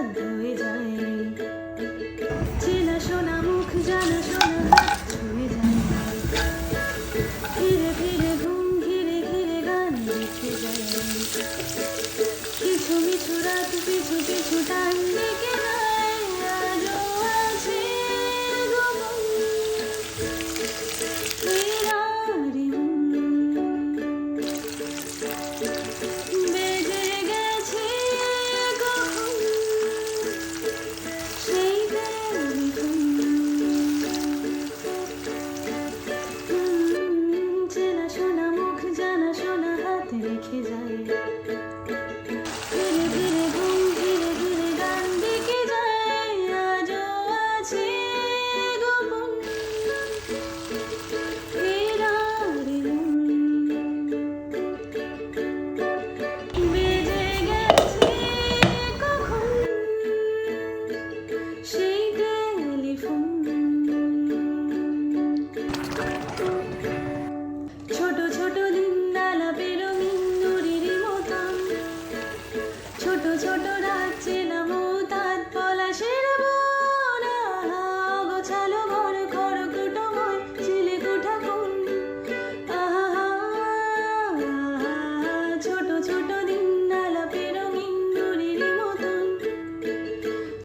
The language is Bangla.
সাধ্য হয়ে যায়। চেনা শোনা মুখ জানা শোনা। হয়ে যায় ধীরে ধীরে ঘুম ঘিরে ঘিরে গান লিখে যায়। কিছু কিছু রাত, কিছু কিছু হুম, চেনা ছোট ছোট